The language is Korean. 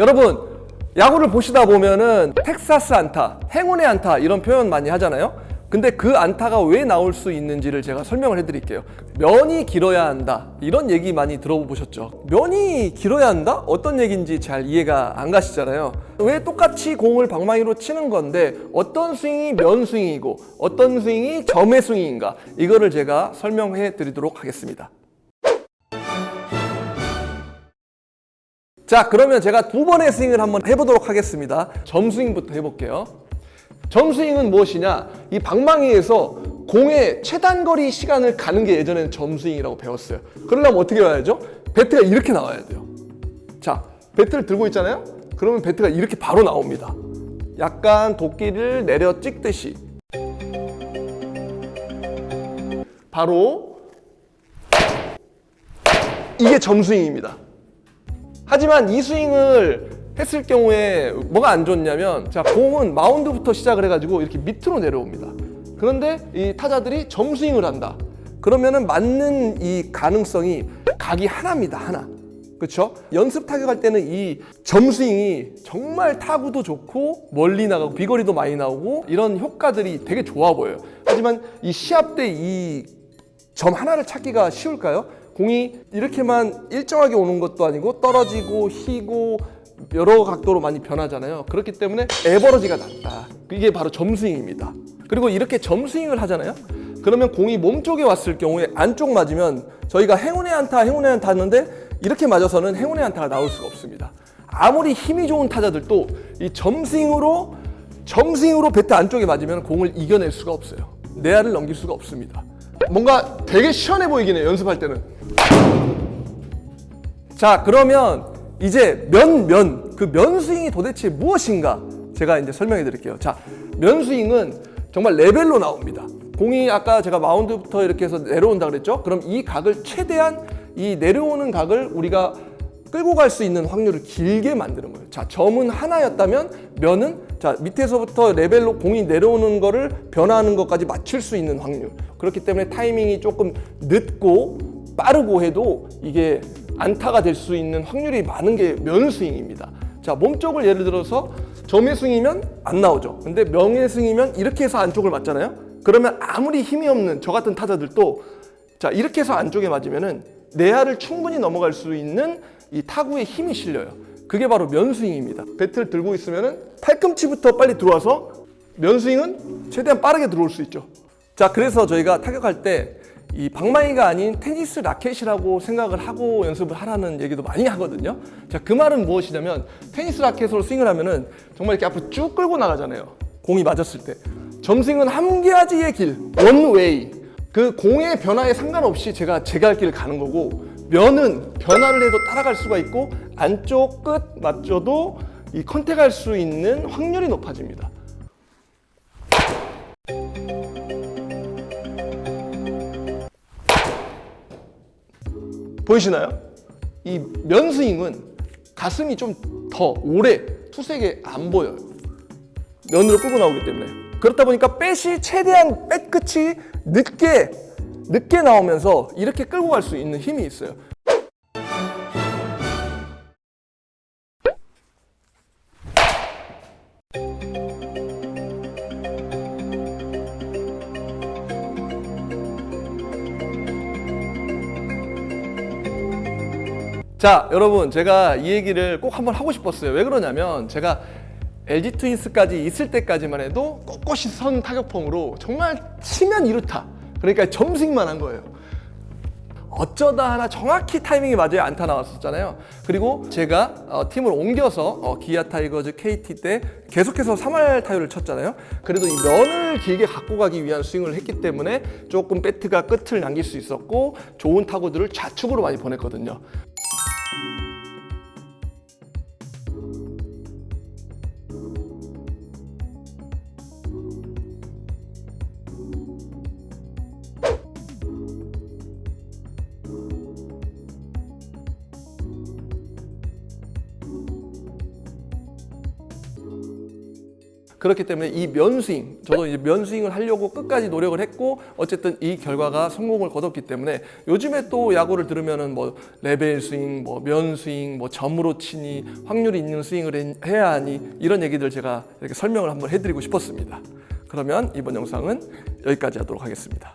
여러분 야구를 보시다 보면은 텍사스 안타, 행운의 안타 이런 표현 많이 하잖아요. 근데 그 안타가 왜 나올 수 있는지를 제가 설명을 해드릴게요. 면이 길어야 한다 이런 얘기 많이 들어보셨죠? 면이 길어야 한다? 어떤 얘기인지 잘 이해가 안 가시잖아요. 왜 똑같이 공을 방망이로 치는 건데 어떤 스윙이 면 스윙이고 어떤 스윙이 점의 스윙인가 이거를 제가 설명해 드리도록 하겠습니다. 자, 그러면 제가 두 번의 스윙을 한번 해보도록 하겠습니다. 점스윙부터 해볼게요. 점스윙은 무엇이냐? 이 방망이에서 공의 최단거리 시간을 가는 게 예전에는 점스윙이라고 배웠어요. 그러려면 어떻게 와야죠? 배트가 이렇게 나와야 돼요. 자, 배트를 들고 있잖아요? 그러면 배트가 이렇게 바로 나옵니다. 약간 도끼를 내려 찍듯이. 바로 이게 점스윙입니다. 하지만 이 스윙을 했을 경우에 뭐가 안 좋냐면 자 공은 마운드부터 시작을 해가지고 이렇게 밑으로 내려옵니다. 그런데 이 타자들이 점스윙을 한다. 그러면은 맞는 이 가능성이 각이 하나입니다. 하나. 그렇죠? 연습 타격할 때는 이 점스윙이 정말 타구도 좋고 멀리 나가고 비거리도 많이 나오고 이런 효과들이 되게 좋아 보여요. 하지만 이 시합 때 이 점 하나를 찾기가 쉬울까요? 공이 이렇게만 일정하게 오는 것도 아니고 떨어지고 휘고 여러 각도로 많이 변하잖아요. 그렇기 때문에 에버러지가 낮다. 이게 바로 점스윙입니다. 그리고 이렇게 점스윙을 하잖아요. 그러면 공이 몸 쪽에 왔을 경우에 안쪽 맞으면 저희가 행운의 안타, 행운의 안타 하는데 이렇게 맞아서는 행운의 안타가 나올 수가 없습니다. 아무리 힘이 좋은 타자들도 이 점스윙으로 점스윙으로 배트 안쪽에 맞으면 공을 이겨낼 수가 없어요. 내야를 넘길 수가 없습니다. 뭔가 되게 시원해 보이긴 해요. 연습할 때는. 자, 그러면 이제 면, 면, 그 면스윙이 도대체 무엇인가 제가 이제 설명해 드릴게요. 자, 면스윙은 정말 레벨로 나옵니다. 공이 아까 제가 마운드부터 이렇게 해서 내려온다 그랬죠? 그럼 이 각을 최대한 이 내려오는 각을 우리가 끌고 갈 수 있는 확률을 길게 만드는 거예요. 자, 점은 하나였다면 면은 자, 밑에서부터 레벨로 공이 내려오는 거를 변화하는 것까지 맞출 수 있는 확률. 그렇기 때문에 타이밍이 조금 늦고 빠르고 해도 이게 안타가 될 수 있는 확률이 많은 게 면스윙입니다. 자, 몸쪽을 예를 들어서 점의 스윙이면 안 나오죠. 근데 명의 스윙이면 이렇게 해서 안쪽을 맞잖아요. 그러면 아무리 힘이 없는 저 같은 타자들도 자, 이렇게 해서 안쪽에 맞으면은 내야를 충분히 넘어갈 수 있는 이 타구에 힘이 실려요. 그게 바로 면스윙입니다. 배트를 들고 있으면은 팔꿈치부터 빨리 들어와서 면스윙은 최대한 빠르게 들어올 수 있죠. 자, 그래서 저희가 타격할 때 이 방망이가 아닌 테니스 라켓이라고 생각을 하고 연습을 하라는 얘기도 많이 하거든요. 자, 그 말은 무엇이냐면 테니스 라켓으로 스윙을 하면은 정말 이렇게 앞으로 쭉 끌고 나가잖아요. 공이 맞았을 때. 점스윙은 한계아지의 길, 원웨이. 그 공의 변화에 상관없이 제가 제갈 길을 가는 거고 면은 변화를 해도 따라갈 수가 있고 안쪽 끝 맞춰도 이 컨택할 수 있는 확률이 높아집니다. 보이시나요? 이 면스윙은 가슴이 좀 더 오래 투색에 안 보여요. 면으로 끌고 나오기 때문에 그렇다 보니까 백이 최대한 백 끝이 늦게 늦게 나오면서 이렇게 끌고 갈 수 있는 힘이 있어요. 자, 여러분, 제가 이 얘기를 꼭 한번 하고 싶었어요. 왜 그러냐면, 제가 LG 트윈스까지 있을 때까지만 해도 꼿꼿이 선 타격폼으로 정말 치면 이루타. 그러니까 점승만 한 거예요. 어쩌다 하나 정확히 타이밍이 맞아야 안타 나왔었잖아요. 그리고 제가 어, 팀을 옮겨서 어, 기아 타이거즈 KT 때 계속해서 3할 타율을 쳤잖아요. 그래도 이 면을 길게 갖고 가기 위한 스윙을 했기 때문에 조금 배트가 끝을 남길 수 있었고 좋은 타구들을 좌측으로 많이 보냈거든요. Música 그렇기 때문에 이 면스윙, 저도 이제 면스윙을 하려고 끝까지 노력을 했고 어쨌든 이 결과가 성공을 거뒀기 때문에 요즘에 또 야구를 들으면은 뭐 레벨 스윙, 뭐 면스윙, 뭐 점으로 치니 확률이 있는 스윙을 해- 해야 하니 이런 얘기들 제가 이렇게 설명을 한번 해드리고 싶었습니다. 그러면 이번 영상은 여기까지 하도록 하겠습니다.